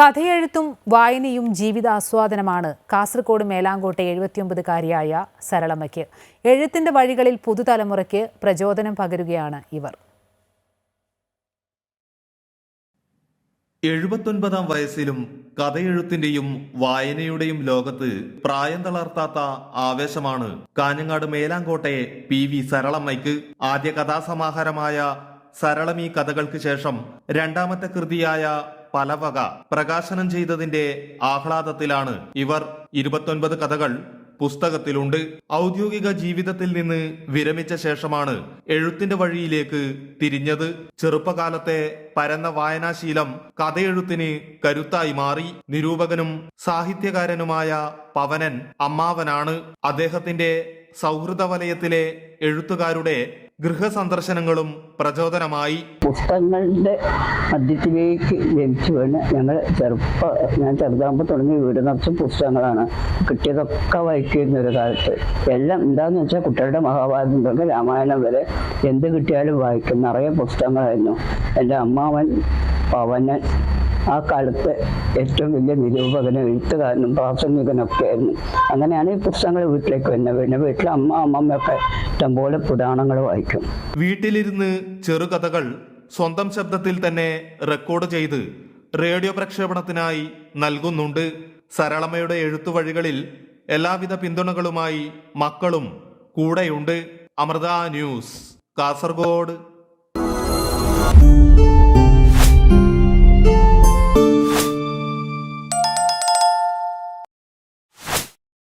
കഥയെഴുത്തും വായനയും ജീവിതാസ്വാദനമാണ്. കാസർഗോഡ് മേലാങ്കോട്ടെ എഴുപത്തിയൊമ്പതുകാരിയായ സരളമ്മയ്ക്ക്. എഴുത്തിന്റെ വഴികളിൽ പുതുതലമുറയ്ക്ക് പ്രചോദനം പകരുകയാണ് ഇവർ. എഴുപത്തൊൻപതാം വയസ്സിലും കഥയെഴുത്തിന്റെയും വായനയുടെയും ലോകത്ത് പ്രായം തളർത്താത്ത ആവേശമാണ് കാഞ്ഞങ്ങാട് മേലാങ്കോട്ടെ പി വി സരളമ്മയ്ക്ക്. ആദ്യ കഥാസമാഹാരമായ സരളമീ കഥകൾക്ക് ശേഷം രണ്ടാമത്തെ കൃതിയായ പലവക പ്രകാശനം ചെയ്തതിന്റെ ആഹ്ലാദത്തിലാണ് ഇവർ ഇരുപത്തൊൻപത് കഥകൾ പുസ്തകത്തിലുണ്ട്. ഔദ്യോഗിക ജീവിതത്തിൽ നിന്ന് വിരമിച്ച ശേഷമാണ് എഴുത്തിന്റെ വഴിയിലേക്ക് തിരിഞ്ഞത്. ചെറുപ്പകാലത്തെ പരന്ന വായനാശീലം കഥയെഴുത്തിന് കരുത്തായി മാറി. നിരൂപകനും സാഹിത്യകാരനുമായ പവനൻ അമ്മാവനാണ്. അദ്ദേഹത്തിന്റെ സൗഹൃദ വലയത്തിലെ എഴുത്തുകാരുടെ ഗൃഹസന്ദർശനങ്ങളും പ്രചോദനമായി. പുസ്തകങ്ങളുടെ മധ്യത്തിലേക്ക് ജനിച്ചു വീണ് ഞങ്ങൾ ചെറുപ്പ ഞാൻ ചെറുതാകുമ്പോൾ തുടങ്ങി വീട് നിറച്ച പുസ്തകങ്ങളാണ് കിട്ടിയതൊക്കെ വായിക്കുന്ന ഒരു കാലത്ത്. എല്ലാം എന്താന്ന് വെച്ചാൽ കുട്ടികളുടെ മഹാഭാരതം തുടങ്ങി രാമായണം വരെ എന്ത് കിട്ടിയാലും വായിക്കും. നിറയെ പുസ്തകങ്ങളായിരുന്നു എന്റെ അമ്മാവൻ പവനൻ ആ കാലത്ത് ഏറ്റവും വലിയ നിരൂപകനും എഴുത്തുകാരനും പ്രാസംഗികനൊക്കെ ആയിരുന്നു അങ്ങനെയാണ് ഈ പുസ്തകങ്ങൾ വീട്ടിലേക്ക് വരുന്നത്. പിന്നെ വീട്ടിലെ അമ്മ അമ്മമ്മയൊക്കെ ഇഷ്ടംപോലെ പുരാണങ്ങൾ വായിക്കും. വീട്ടിലിരുന്ന് ചെറുകഥകൾ സ്വന്തം ശബ്ദത്തിൽ തന്നെ റെക്കോർഡ് ചെയ്ത് റേഡിയോ പ്രക്ഷേപണത്തിനായി നൽകുന്നുണ്ട്. സരളമ്മയുടെ എഴുത്തുവഴികളിൽ എല്ലാവിധ പിന്തുണകളുമായി മക്കളും കൂടെയുണ്ട്. അമൃത ന്യൂസ് കാസർഗോഡ്.